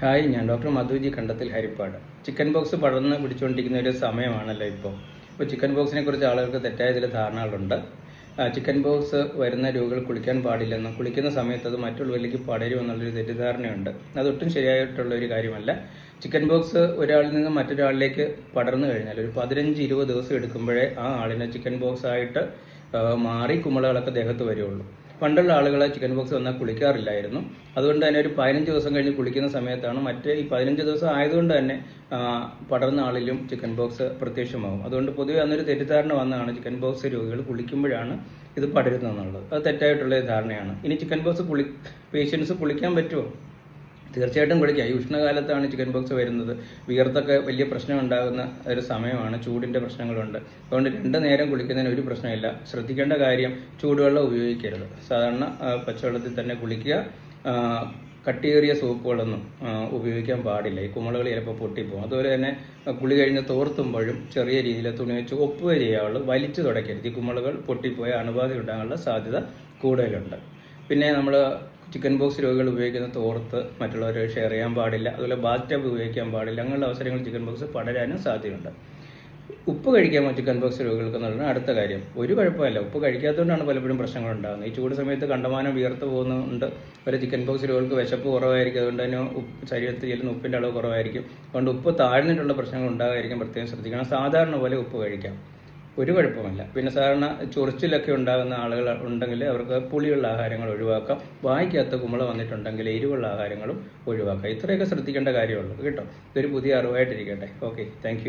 Hi ഞാൻ doctor Madhuji Kandathil Harippad. Chicken box പടർന്ന് പിടിച്ചുകൊണ്ടിരിക്കുന്ന ഒരു സമയമാണല്ലോ ഇപ്പോൾ ഇപ്പോൾ ചിക്കൻ ബോക്സിനെ കുറിച്ച് ആളുകൾക്ക് തെറ്റായ ചില ധാരണകളുണ്ട്. ചിക്കൻ ബോക്സ് വരുന്ന രോഗികൾ കുളിക്കാൻ പാടില്ലെന്നും കുളിക്കുന്ന സമയത്ത് അത് മറ്റുള്ളവരിലേക്ക് പടരുമെന്നുള്ളൊരു തെറ്റിദ്ധാരണയുണ്ട്. അതൊട്ടും ശരിയായിട്ടുള്ള ഒരു കാര്യമല്ല. ചിക്കൻ ബോക്സ് ഒരാളിൽ നിന്ന് മറ്റൊരാളിലേക്ക് പടർന്നു കഴിഞ്ഞാൽ ഒരു പതിനഞ്ച് ഇരുപത് ദിവസം എടുക്കുമ്പോഴേ ആ ആളിനെ ചിക്കൻ ബോക്സ് ആയിട്ട് മാറി കുമിളകളൊക്കെ ദേഹത്ത് വരുള്ളൂ. പണ്ടുള്ള ആളുകൾ ചിക്കൻ ബോക്സ് വന്നാൽ കുളിക്കാറില്ലായിരുന്നു. അതുകൊണ്ട് തന്നെ ഒരു പതിനഞ്ച് ദിവസം കഴിഞ്ഞ് കുളിക്കുന്ന സമയത്താണ് മറ്റേ ഈ പതിനഞ്ച് ദിവസം ആയതുകൊണ്ട് തന്നെ പടർന്ന ആളിലും ചിക്കൻ ബോക്സ് പ്രത്യക്ഷമാകും അതുകൊണ്ട് പൊതുവെ അന്നൊരു തെറ്റിദ്ധാരണ വന്നതാണ് ചിക്കൻ ബോക്സ് രോഗികൾ കുളിക്കുമ്പോഴാണ് ഇത് പടരുന്നതെന്നുള്ളത്. അത് തെറ്റായിട്ടുള്ള ധാരണയാണ്. ഇനി ചിക്കൻ ബോക്സ് കുളി പേഷ്യൻസ് കുളിക്കാൻ പറ്റുമോ? തീർച്ചയായിട്ടും കുളിക്കാം ഈ ഉഷ്ണകാലത്താണ് ചിക്കൻ ബോക്സ് വരുന്നത്. വിയർത്തൊക്കെ വലിയ പ്രശ്നം ഉണ്ടാകുന്ന ഒരു സമയമാണ് ചൂടിന്റെ പ്രശ്നങ്ങളുണ്ട്. അതുകൊണ്ട് രണ്ട് നേരം കുളിക്കുന്നതിന് ഒരു പ്രശ്നമില്ല. ശ്രദ്ധിക്കേണ്ട കാര്യം ചൂടുവെള്ളം ഉപയോഗിക്കരുത്. സാധാരണ പച്ചവെള്ളത്തിൽ തന്നെ കുളിക്കുക. കട്ടിയേറിയ സോപ്പുകളൊന്നും ഉപയോഗിക്കാൻ പാടില്ല. ഈ കുമളകൾ ചിലപ്പോൾ പൊട്ടിപ്പോകും. അതുപോലെ തന്നെ കുളി കഴിഞ്ഞ് തോർത്തുമ്പോഴും ചെറിയ രീതിയിൽ തുണി വെച്ച് ഒപ്പുക ചെയ്യാവുള്ളൂ. വലിച്ചു തുടയ്ക്കരുത്. ഈ കുമളകൾ പൊട്ടിപ്പോയ അണുബാധ ഉണ്ടാകാനുള്ള സാധ്യത കൂടുതലുണ്ട്. പിന്നെ നമ്മൾ ചിക്കൻ ബോക്സ് രോഗികൾ ഉപയോഗിക്കുന്ന തോർത്ത് മറ്റുള്ളവരെ ഷെയർ ചെയ്യാൻ പാടില്ല. അതുപോലെ ബാത്ത് ടബ് ഉപയോഗിക്കാൻ പാടില്ല. അങ്ങനെയുള്ള അവസരങ്ങൾ ചിക്കൻ ബോക്സ് പടരാനും സാധ്യതയുണ്ട്. ഉപ്പ് കഴിക്കാമോ ചിക്കൻ ബോക്സ് രോഗികൾക്ക് എന്നുള്ളതാണ് അടുത്ത കാര്യം. ഒരു കുഴപ്പമില്ല. ഉപ്പ് കഴിക്കാത്തതുകൊണ്ടാണ് പലപ്പോഴും പ്രശ്നങ്ങൾ ഉണ്ടാകുന്നത്. ഈ ചൂട് സമയത്ത് കണ്ടമാനം വിയർത്ത് പോകുന്നുണ്ട്. ഒരു ചിക്കൻ ബോക്സ് രോഗികൾക്ക് വിശപ്പ് കുറവായിരിക്കും. അതുകൊണ്ട് തന്നെ ശരീരത്തിൽ ചെല്ലുന്ന ഉപ്പിന്റെ അളവ് കുറവായിരിക്കും. അതുകൊണ്ട് ഉപ്പ് താഴ്ന്നിട്ടുള്ള പ്രശ്നങ്ങൾ ഉണ്ടാകാതിരിക്കും പ്രത്യേകം ശ്രദ്ധിക്കണം. സാധാരണ പോലെ ഉപ്പ് കഴിക്കാം. ഒരു കുഴപ്പമില്ല പിന്നെ സാധാരണ ചൊറിച്ചിലൊക്കെ ഉണ്ടാകുന്ന ആളുകൾ ഉണ്ടെങ്കിൽ അവർക്ക് പുളിയുള്ള ആഹാരങ്ങൾ ഒഴിവാക്കാം. വായിക്കാത്ത കുമ്പള വന്നിട്ടുണ്ടെങ്കിൽ എരിവുള്ള ആഹാരങ്ങളും ഒഴിവാക്കാം. ഇത്രയൊക്കെ ശ്രദ്ധിക്കേണ്ട കാര്യമുള്ളൂ. കേട്ടോ? ഇതൊരു പുതിയ അറിവായിട്ടിരിക്കട്ടെ. Okay thank